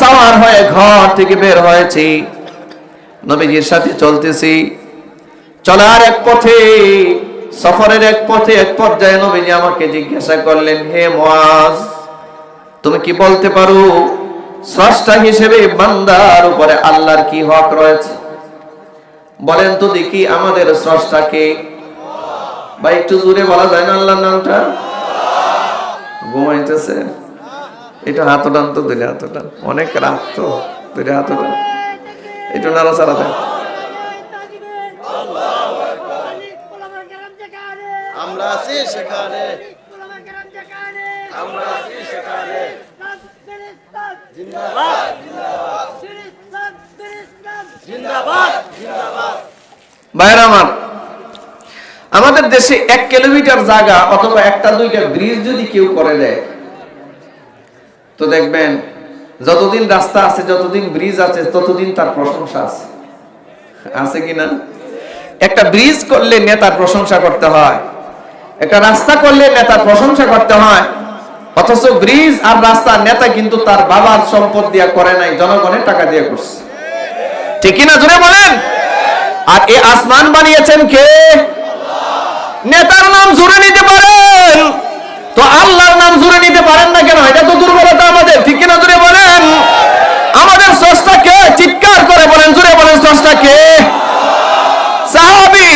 Sour হয়ে ঘর থেকে বের হয়েছি। নবীজির সাথে চলতেছি। চলার এক পথে, সফরের এক পথে, এক পর্যায়ে নবীজি আমাকে জিজ্ঞাসা করলেন, হে মুয়াজ, তুমি কি বলতে পারো, স্রষ্টা হিসেবে বান্দার উপরে আল্লাহর কি হক রয়েছে? বলেন তো দেখি আমাদের স্রষ্টাকে বা একটু জোরে বলা যায় না আল্লাহর নামটা? ঘুমাইতেছে। এটা হাত টান তো দুইটা হাত টান। অনেক রাত তো দুইটা হাত টান। একটু নাড়া চাড়া দেয় আমরা আছি সেখানে। আমরা আছি সেখানে। জিন্দাবাদ জিন্দাবাদ ভাইরা আমার আমাদের দেশে এক কিলোমিটার জায়গা অথবা একটা দুইটা ব্রিজ যদি কেউ করে দেয় তো দেখবেন, যতদিন রাস্তা আছে, যতদিন ব্রিজ আছে, ততদিন তার প্রশংসা আছে। আছে কিনা একটা ব্রিজ করলে নেতার প্রশংসা করতে হয়, একটা রাস্তা করলে নেতার প্রশংসা করতে হয়, অথচ ব্রিজ আর রাস্তা নেতা কিন্তু তার বাবার সম্পদ দিয়া করে নাই, জনগণের টাকা দিয়ে করছে। ঠিক কিনা জুড়ে বলেন। আর এই আসমান বানিয়েছেন কে? নেতার নাম জুড়ে নিতে পারেন। তো আল্লাহর নাম জুড়ে নিতে পারেন না কেন? এটা তো দুর্বলতা আমাদের। ঠিক কিনা জুড়ে বলেন? আমাদের স্রষ্টা কে চিৎকার করে বলেন, জুড়ে বলেন স্রষ্টা কে সাহাবী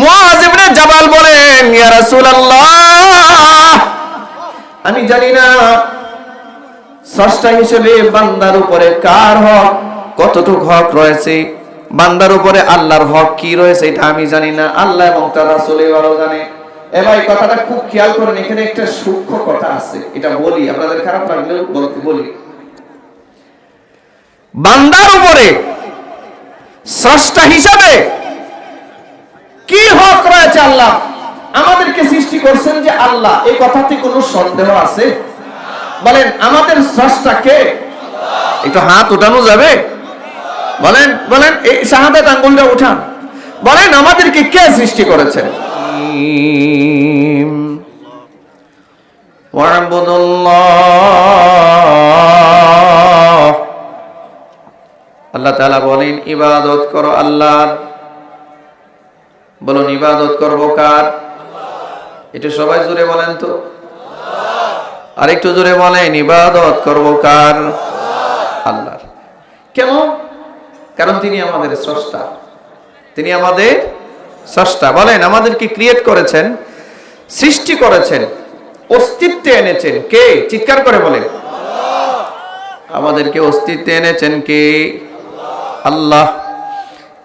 মুআজ ইবনে জাবাল বলেন, ইয়া রাসূলুল্লাহ, আমি জানি না স্রষ্টা হিসেবে বান্দার উপরে কার হক, কতটুক হক রয়েছে, বান্দার উপরে আল্লাহর হক কি রয়েছে, এটা আমি জানি না। আল্লাহ এবং তার রাসূল ভালো জানে। এ ভাই কথাটা খুব খেয়াল করেন এখানে একটা সূক্ষ্ম কথা আছে এটা বলি আপনাদের খারাপ লাগলেও বলতে বলি। বান্দার উপরে স্রষ্টা হিসাবে কি হক রয়েছে আল্লাহ? আমাদেরকে সৃষ্টি করছেন যে আল্লাহ এই কথাতে কোনো সন্দেহ আছে? বলেন আমাদের স্রষ্টা কে? একটু হাত উঠানো যাবে? বলেন বলেন এই শাহাদাত আঙ্গুলটা উঠান। বলেন আমাদেরকে কে সৃষ্টি করেছেন ওয়াবুদুল্লাহ আল্লাহ তাআলা বলেন ইবাদত করো আল্লাহর বলুন ইবাদত করব কার একটু সবাই জোরে বলেন তো? আর একটু জোরে বলেন, ইবাদত করব কার? আল্লাহর। কেন? কারণ তিনি আমাদের স্রষ্টা। তিনি আমাদের স্রষ্টা বলেন, আমাদেরকে ক্রিয়েট করেছেন, সৃষ্টি করেছেন, অস্তিত্বে এনেছেন কে? চিৎকার করে বলেন। আমাদেরকে অস্তিত্বে এনেছেন কে? আল্লাহ।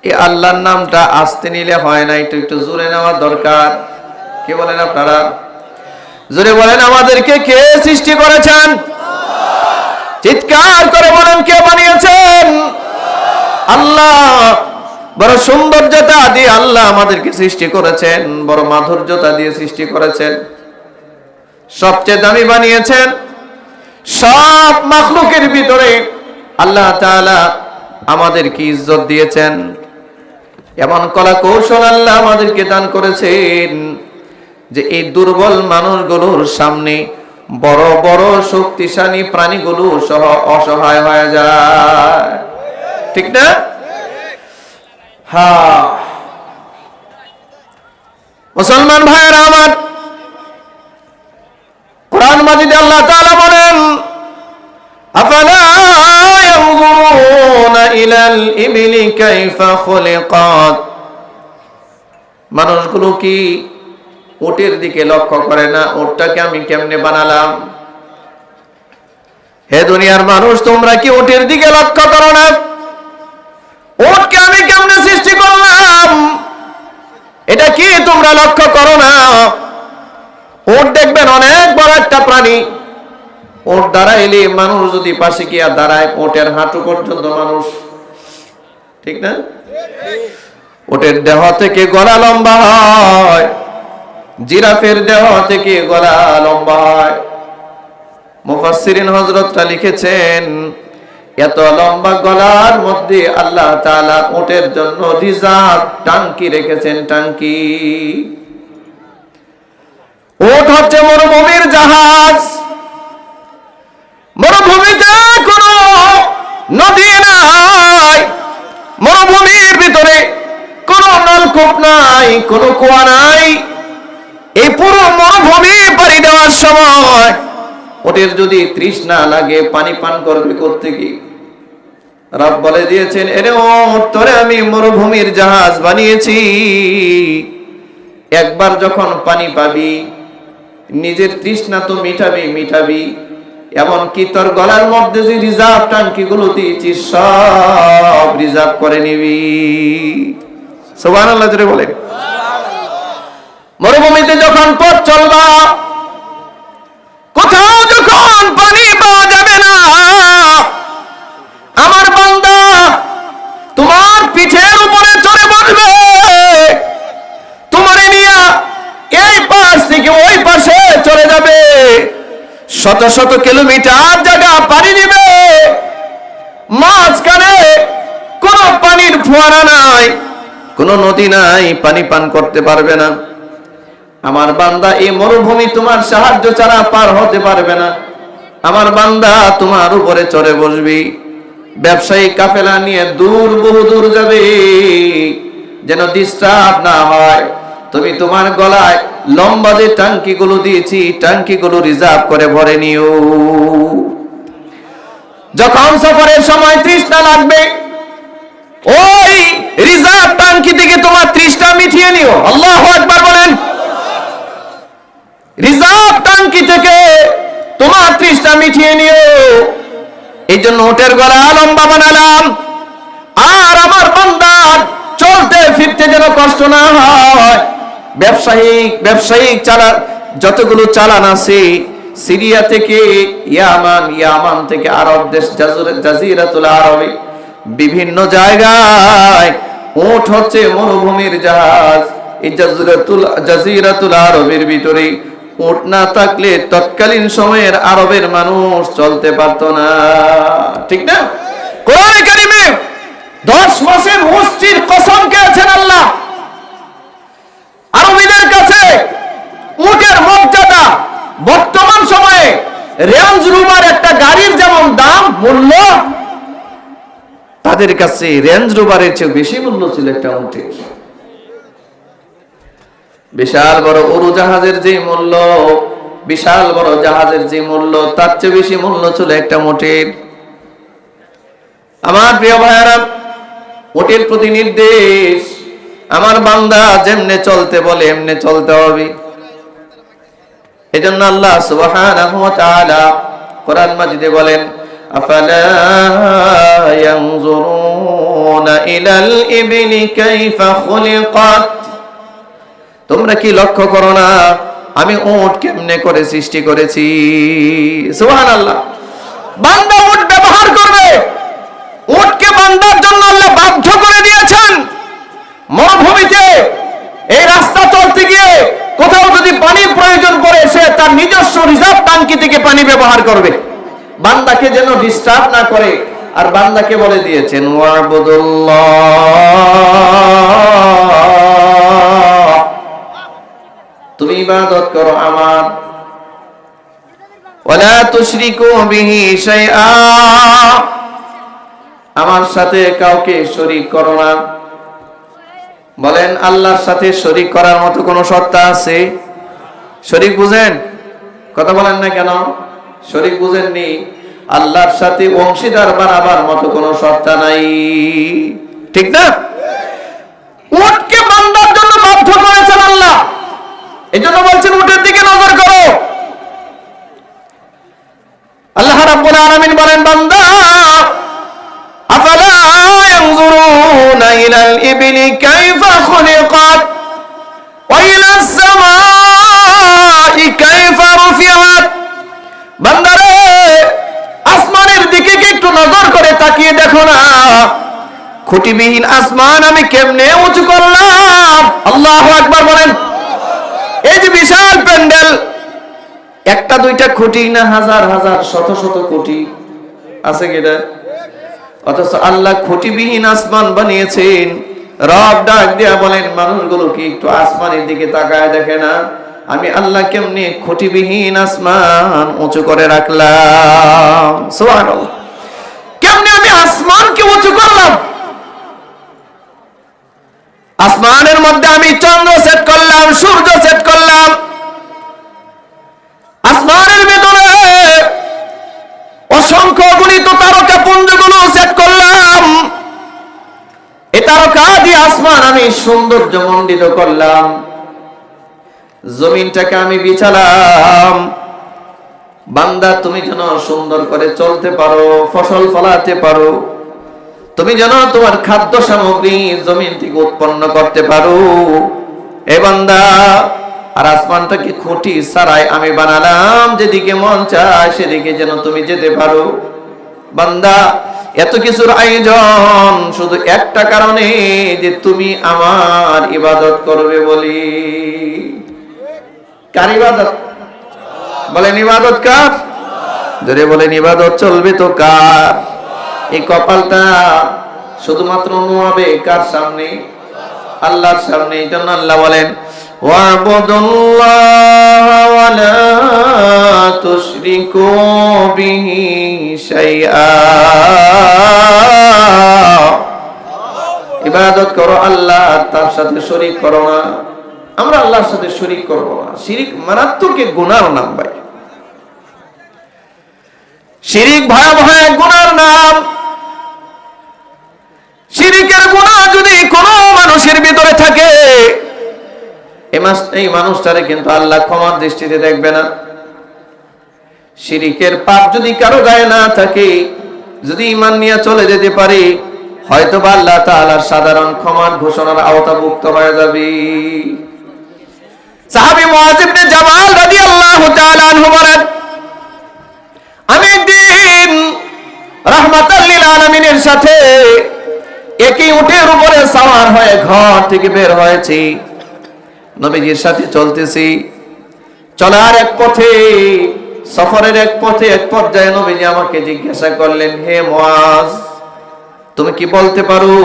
এই আল্লাহর নামটা আসতে নিলে হয় না, একটু একটু জোরে নেওয়া দরকার। কে বলেন আপনারা? জোরে বলেন, আমাদেরকে কে সৃষ্টি করেছেন? চিৎকার করে বলেন, কে বানিয়েছেন? আল্লাহ। বড় সৌন্দর্যতা দিয়ে আল্লাহ আমাদেরকে সৃষ্টি করেছেন, বড় মাধুর্যতা দিয়ে সৃষ্টি করেছেন, সবচেয়ে দামি বানিয়েছেন, সব মাখলুকের ভিতরে আল্লাহ তাআলা আমাদেরকে ইজ্জত দিয়েছেন। এমন কলা কৌশল আল্লাহ আমাদেরকে দান করেছেন যে এই দুর্বল মানুষগুলোর সামনে বড় বড় শক্তিশালী প্রাণীগুলো সহ অসহায় হয়ে যায়। ঠিক না? হ্যাঁ মুসলমান ভাইয়েরা আমার কোরআন মাজিদে আল্লাহ তাআলা বলেন আফালা ইয়ানজুরুনা ইলাল ইবলি কাইফা খুলিকাত মানুষগুলো কি ওটের দিকে লক্ষ্য করে না? ওটটাকে আমি কেমনে বানালাম? হে দুনিয়ার মানুষ, তোমরা কি ওটের দিকে লক্ষ্য করো না? ওটকে আমি কেমনে তোমরা লক্ষ্য করো না। ওট দেখবেন অনেক বড় একটা প্রাণী। ওট দাঁড়াইলে মানুষ যদি পাশে গিয়া দাঁড়ায়, ওটের হাঁটু পর্যন্ত মানুষ। ঠিক না? ওটের দেহ থেকে গলা লম্বা হয়। জিরাফের দেহ থেকে গলা লম্বা হয়। মুফাসসিরিন হযরতরা লিখেছেন এত লম্বা গলার মধ্যে আল্লাহ তালা উটের জন্য রিজার্ভ টাঙ্কি রেখেছেন টাঙ্কি। উট হচ্ছে মরুভূমির জাহাজ। মরুভূমিতে কোন নদী নাই। মরুভূমির ভিতরে কোন নলকূপ নাই, কোন কুয়া নাই। ওদের যদি তৃষ্ণা লাগে পানি পান করবে কোত্থেকে? রব বলে দিয়েছেন এরে ও তোরে আমি মরুভূমির জাহাজ বানিয়েছি। একবার যখন পানি পাবি নিজের তৃষ্ণা তো মিটাবি মিটাবি। এমনকি তোর গলার মধ্যে যে রিজার্ভ টাঙ্কি গুলো দিয়েছিস সব রিজার্ভ করে নিবি। সোবান আল্লাহ বলে মরুভূমিতে যখন পথ চলবা কোথাও যখন পানি পাওয়া যাবে না, আমার বান্দা তোমার পিঠের উপরে চড়ে বসবে। তোমারে নিয়ে এই পাশ থেকে ওই পাশে চলে যাবে। শত শত কিলোমিটার জায়গা পানি দিবে মাঝখানে কোনো পানির ফোয়ারা নাই, কোনো নদী নাই, পানি পান করতে পারবে না। আমার বান্দা, এই মরুভূমি তোমার সাহায্য ছাড়া পার হতে পারবে না। আমার বান্দা, তোমার উপরে চড়ে বসবি। ব্যবসায়ী কাফেলা নিয়ে দূর, বহু দূর যাবে। যেন ডিস্টার্ব না হয়। তুমি তোমার গলায় লম্বা যে টাঙ্কি গুলো দিয়েছি টাঙ্কি গুলো রিজার্ভ করে ভরে নিও। যখন সফরের সময় তৃষ্ণা লাগবে, ওই রিজার্ভ টাঙ্কি থেকে তোমার তৃষ্ণা মিটিয়ে নিও। আল্লাহ একবার বলেন রিজার্ভ টাঙ্কি থেকে তৃষ্ণা মিটিয়ে নিও। এই জন্য ওটের গলা লম্বা বানালাম। আর আমার বান্দার চলতে ফিরতে যেন কষ্ট না হয়। ব্যবসায়িক ব্যবসায়িক চালা, যতগুলো চালান আছে, সিরিয়া থেকে ইয়ামান ইয়ামান থেকে আরব দেশ জাজিরাতুল আরবে, বিভিন্ন জায়গায় উট হচ্ছে মরুভূমির জাহাজ। এই জাজিরাতুল জাজিরাতুল আরবের ভিতরে উট না থাকলে তৎকালীন সময়ের আরবের মানুষ চলতে পারতো না। ঠিক না? কোরআনে কারিমে দশ মাসের মুষ্টির কসম আল্লাহ? কাছে উটের মর্যাদা বর্তমান সময়ে রেঞ্জ রুমার একটা গাড়ির যেমন দাম, মূল্য, তাদের কাছে রেঞ্জ রোভারের চেয়ে বেশি মূল্য ছিল একটা উটের। বিশাল বড় উড়োজাহাজের যে মূল্য, বিশাল বড় জাহাজের যে মূল্য, তার চেয়ে বেশি মূল্য ছিল একটা মোটের। আমার প্রিয় ভাইয়ারা ওটের প্রতি নির্দেশ আমার বান্দা যেমনে চলতে বলে, এমনে চলতে হবে। এজন্য আল্লাহ সুবহানাহু ওয়া তাআলা কোরআন মাজিদে বলেন, আফালা ইয়ানজুরুনা ইলাল ইবলি কাইফা খুলিকাত? তোমরা কি লক্ষ্য করো না? আমি উট কেমনে করে সৃষ্টি করেছি? সুবহানাল্লাহ। বান্দা উট ব্যবহার করবে। উটকে বান্দার জন্য আল্লাহ বাধ্য করে দিয়েছেন। মরুভূমিতে এই রাস্তা চলতে গিয়ে কোথাও যদি পানির প্রয়োজন পড়ে, সে তার নিজস্ব রিজার্ভ টাঙ্কি থেকে পানি ব্যবহার করবে। বান্দাকে যেন ডিস্টার্ব না করে, আর বান্দাকে বলে দিয়েছেন, ওয়াবুদুল্লাহ। ইবাদত করো আমার। ওয়ালা তুশরিকু বিহি শাইআ। আমার সাথে কাউকে শরীক করো না। বলেন, আল্লাহর সাথে শরীক করার মতো কোনো সত্তা আছে? শরীক বুঝেন? কথা বলেন না কেন? শরীক বুঝেননি। আল্লাহর সাথে অংশীদার বানাবার মতো কোনো সত্তা নাই। ঠিক না? উটকে বান্দার জন্য বাধ্য করেছেন আল্লাহ। এই জন্য বলছেন, উটের দিকে নজর করো। আল্লাহ রাব্বুল আলামিন বলেন, বান্দা, আফালা ইয়ানজুরুনা ইলাল ইবলি কাইফা খুলিকাত ওয়া ইলাস সামাই কাইফা বান্দারে আসমানের দিকে কি একটু নজর করে তাকিয়ে দেখো না। খুঁটিবিহীন আসমান আমি কেমনে উঁচু করলাম? আল্লাহু আকবার বলেন এই যে বিশাল প্যান্ডেল, একটা, দুইটা কোটি না হাজার হাজার, শত শত কোটি আছে কিনা অথচ আল্লাহ খুঁটিবিহীন আসমান বানিয়েছেন। রব ডাক দিয়া বলেন, মানুষগুলো কি একটু আসমানের দিকে তাকায় দেখে না? আমি আল্লাহ কেমনি আসমান উঁচু করে রাখলাম? কেমনে আমি আসমানকে উঁচু করলাম? আসমানের মধ্যে আমি চন্দ্র সেট করলাম। সূর্য সেট করলাম। আসমানের ভিতরে অসংখ্য গুণিত তারকা পুঞ্জগুলো সেট করলাম। এ তারকা দিয়ে আসমান আমি সৌন্দর্য মণ্ডিত করলাম। জমিনটাকে আমি বিছালাম। বান্দা, তুমি যেন সুন্দর করে চলতে পারো, ফসল ফলাতে পারো। তুমি যেন তোমার খাদ্য সামগ্রী জমিন থেকে উৎপন্ন করতে পারো। এ বান্দা, আর আসমানটাকে খুঁটি সারাই আমি বানালাম, যেদিকে মন চায় সেদিকে যেন তুমি যেতে পারো। বান্দা, এত কিছুর আয়োজন শুধু একটা কারণে যে তুমি আমার ইবাদত করবে বলি। কার ইবাদত? বলেন ইবাদত কার? যদি বলেন, ইবাদত চলবে তো কার? এই কপালটা শুধুমাত্র নোয়াবে কার সামনে? আল্লাহর সামনে, এই জন্য আল্লাহ বলেন ইবাদত করো আল্লাহ তার সাথে শরীক করো না। আমরা আল্লাহর সাথে শরীক করব না। শিরিক মারাত্মক গুনার নাম ভাই। শিরিক ভয়াবহ এক গুনার নাম। শিরিকের গুনাহ যদি কোনো মানুষের ভিতরে থাকে। এই মানুষটারে কিন্তু আল্লাহ ক্ষমার দৃষ্টিতে দেখবে না। শিরিকের পাপ যদি কারও গায়ে না থাকে, যদি ইমান নিয়ে চলে যেতে পারে হয়তো বা আল্লাহ তাআলার সাধারণ ক্ষমার ঘোষণার আওতাভুক্ত হয়ে যাবে। সাহাবী মুআজ ইবনে জামাল রাদিয়াল্লাহু তাআলা আনহু বলেন, আমি একদিন রাহমাতাল লিল আলামিনের সাথে একই উটের উপরে সাওয়ার হয়ে ঘর থেকে বের হয়েছি। নবীজির সাথে চলতেছি। চলার এক পথে, সফরের এক পথে, এক পর্যায়ে নবীজি আমাকে জিজ্ঞাসা করলেন, হে মুআজ, তুমি কি বলতে পারো,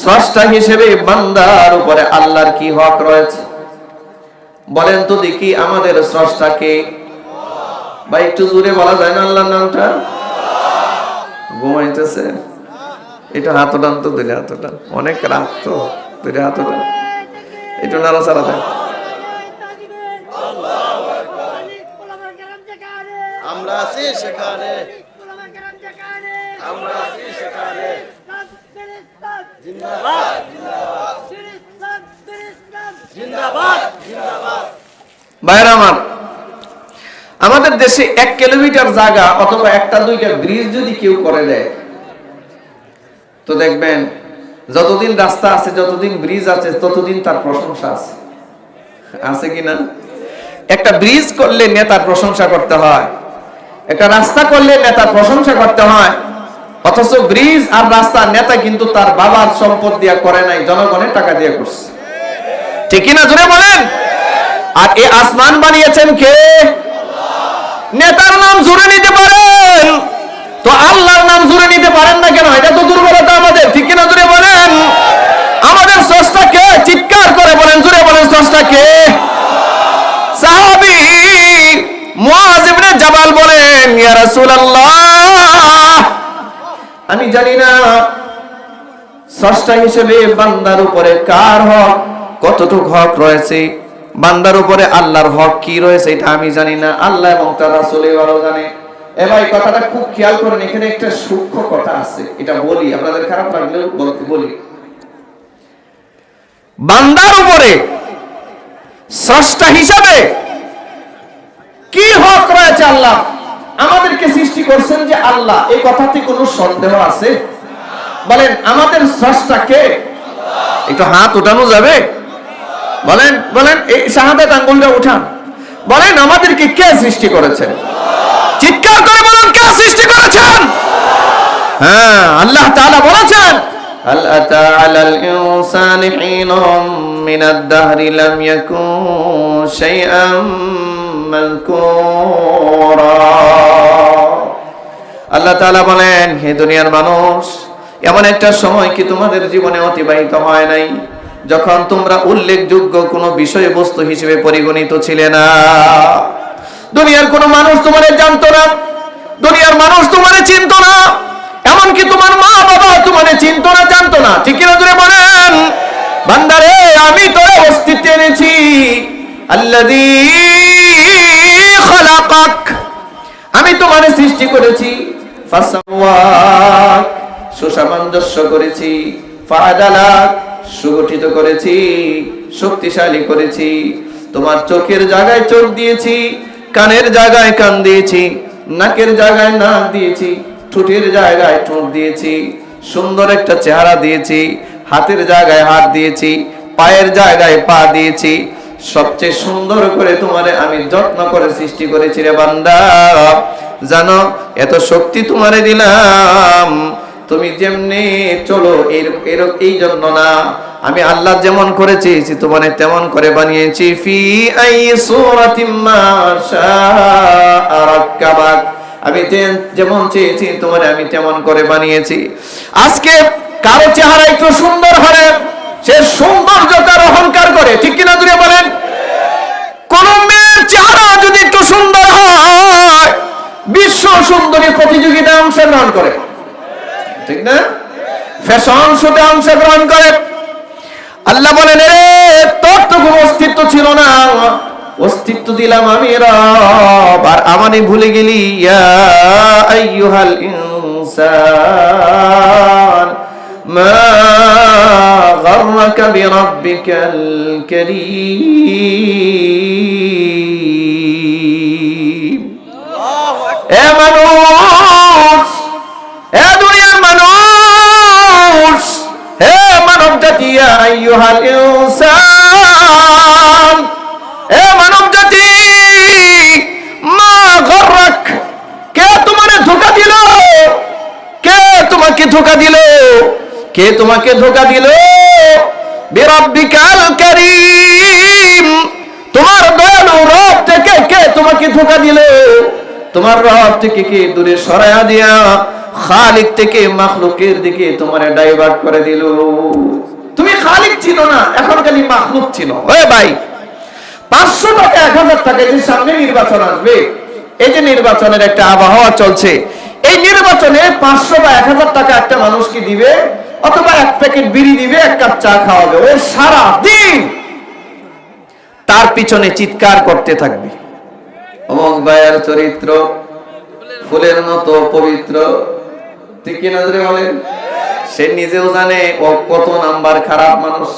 স্রষ্টা হিসেবে বান্দার উপরে আল্লাহর কি হক রয়েছে? বলেন তো দেখি আমাদের স্রষ্টাকে বা একটু জোরে বলা যায় না আল্লাহর নামটা? ঘুমাইতেছে। এটা হাত টান তো দুলে হাত টান অনেক রাত তো দুলে হাত টান একটু নাড়াচাড়া দেয় আমরা আছি সেখানে। আমরা আছি সেখানে। জিন্দাবাদ। জিন্দাবাদ জিন্দাবাদ ভাইরা আমার আমাদের দেশে এক কিলোমিটার জায়গা অথবা একটা দুইটা ব্রিজ যদি কেউ করে দেয় তো দেখবেন, যতদিন রাস্তা আছে, যতদিন ব্রিজ আছে, ততদিন তার প্রশংসা আছে। আছে কি না? একটা ব্রিজ করলে নেতার প্রশংসা করতে হয়, একটা রাস্তা করলে নেতার প্রশংসা করতে হয়, অথচ ব্রিজ আর রাস্তা নেতা কিন্তু তার বাবার সম্পদ দিয়া করে নাই, জনগণের টাকা দিয়ে করছে। ঠিকই না? জোরে বলেন। আর এই আসমান বানিয়েছেন কে? নেতার নাম জুড়ে নিতে পারেন। তো আল্লাহর নাম জুড়ে নিতে পারেন না কেন? এটা তো দুর্বলতা আমাদের। ঠিক কিনা জুড়ে বলেন? আমাদের স্রষ্টা চিৎকার করে বলেন, জুড়ে বলেন, স্রষ্টা সাহাবী মুআজ জাবাল বলেন, ইয়া রাসূলুল্লাহ। আমি জানি না স্রষ্টা হিসেবে বান্দার উপরে কার হক, কতটুকু হক রয়েছে, বান্দার উপরে আল্লাহর হক কি রয়েছে, এটা আমি জানি না। আল্লাহ এবং তার রাসূলই ভালো জানে। এ ভাই কথাটা খুব খেয়াল করেন এখানে একটা সূক্ষ্ম কথা আছে এটা বলি আপনাদের খারাপ লাগলেও বলতে বলি। বান্দার উপরে স্রষ্টা হিসাবে কি হক রয়েছে আল্লাহ? আমাদেরকে সৃষ্টি করছেন যে আল্লাহ এই কথাতে কোনো সন্দেহ আছে? বলেন আমাদের স্রষ্টা কে? একটু হাত উঠানো যাবে? বলেন বলেন এই শাহাদাত আঙ্গুলটা উঠান। বলেন আমাদেরকে কে সৃষ্টি করেছেন চিৎকার করে বলেন কে সৃষ্টি করেছেন হ্যাঁ আল্লাহ তাআলা বলেছেন هل أتى على الإنسان حين من الدهر لم يكن شيئا مذكورا আল্লাহ তাআলা বলেন হে দুনিয়ার মানুষ এমন একটা সময় কি তোমাদের জীবনে অতিবাহিত হয় নাই যখন তোমরা উল্লেখযোগ্য কোনো বিষয়বস্তু হিসেবে পরিগণিত ছিলে না দুনিয়ার কোনো মানুষ তোমারে জানতো না। দুনিয়ার মানুষ তোমারে চিনতো না। এমনকি তোমার মা বাবা তোমারে চিনতো না, জানতো না। ঠিক কিনা বলেন? বান্দারে, আমি তোর অস্তিত্বে এনেছি। আমি তোমারে সৃষ্টি করেছি। সুসামঞ্জস্য করেছি। সুগঠিত করেছি। শক্তিশালী করেছি। তোমার চোখের জায়গায় চোখ দিয়েছি। কানের জায়গায় কান দিয়েছি, নাকের জায়গায় নাক দিয়েছি, ঠোঁটের জায়গায় ঠোঁট দিয়েছি, সুন্দর একটা চেহারা দিয়েছি, হাতের জায়গায় হাত দিয়েছি, পায়ের জায়গায় পা দিয়েছি, সবচেয়ে সুন্দর করে তোমারে আমি যত্ন করে সৃষ্টি করেছি রে বান্দা। জানো, এত শক্তি তোমারে দিলাম, তুমি যেমনি চলো এই জন্য না আমি আল্লাহ যেমন করে চেয়েছি তোমারে তেমন করে বানিয়েছি। ফি আই সূরাতিম আমি যেমন চেয়েছি তোমারে আমি তেমন করে বানিয়েছি। আজকে কারও চেহারা একটু সুন্দর হলে সে সৌন্দর্যতার অহংকার করে, ঠিক কিনা দূরে বলেন? কোন মেয়ের চেহারা যদি একটু সুন্দর হয়, বিশ্ব সুন্দরী প্রতিযোগিতায় অংশগ্রহণ করে। ঠিক না? ফ্যাশন শোতে অংশগ্রহণ করে। আল্লাহ বলেন রে তোর তো কোনো অস্তিত্ব ছিল না। অস্তিত্ব দিলাম আমি রব, আর আমানে ভুলে গেলি, ইয়া আইয়ুহাল ইনসান, মা গাররাকা বিরাব্বিকাল কারীম। আইয়ুহাল ইনসান হে মানব মা গররাক, কে তোমারে ধোকা দিল? কে তোমাকে ধোকা দিল? কে তোমাকে ধোকা দিল? তোমার দয়ালু রব থেকে কে তোমাকে ধোকা দিল? তোমার রব থেকে কে দূরে সরায়া দিয়া, খালিক থেকে মাখলুকের দিকে তোমারে ডাইভার্ট করে দিল? খালিক ছিল না এখন খালি মাখলুক ছিল। ওই ভাই পাঁচশো টাকা এক হাজার টাকা যে সামনে নির্বাচন আসবে এই যে নির্বাচনের একটা আবহাওয়া চলছে এই নির্বাচনে পাঁচশো বা এক হাজার টাকা একটা মানুষকে দিবে? অথবা এক প্যাকেট বিড়ি দিবে এক কাপ চা খাওয়াবে ও সারা দিন তার পিছনে চিৎকার করতে থাকবে। অমক ভাইয়ের চরিত্র ফুলের মতো পবিত্র ঠিক কিনা বলেন? সে নিজেও জানে ও কত নাম্বার খারাপ মানুষ।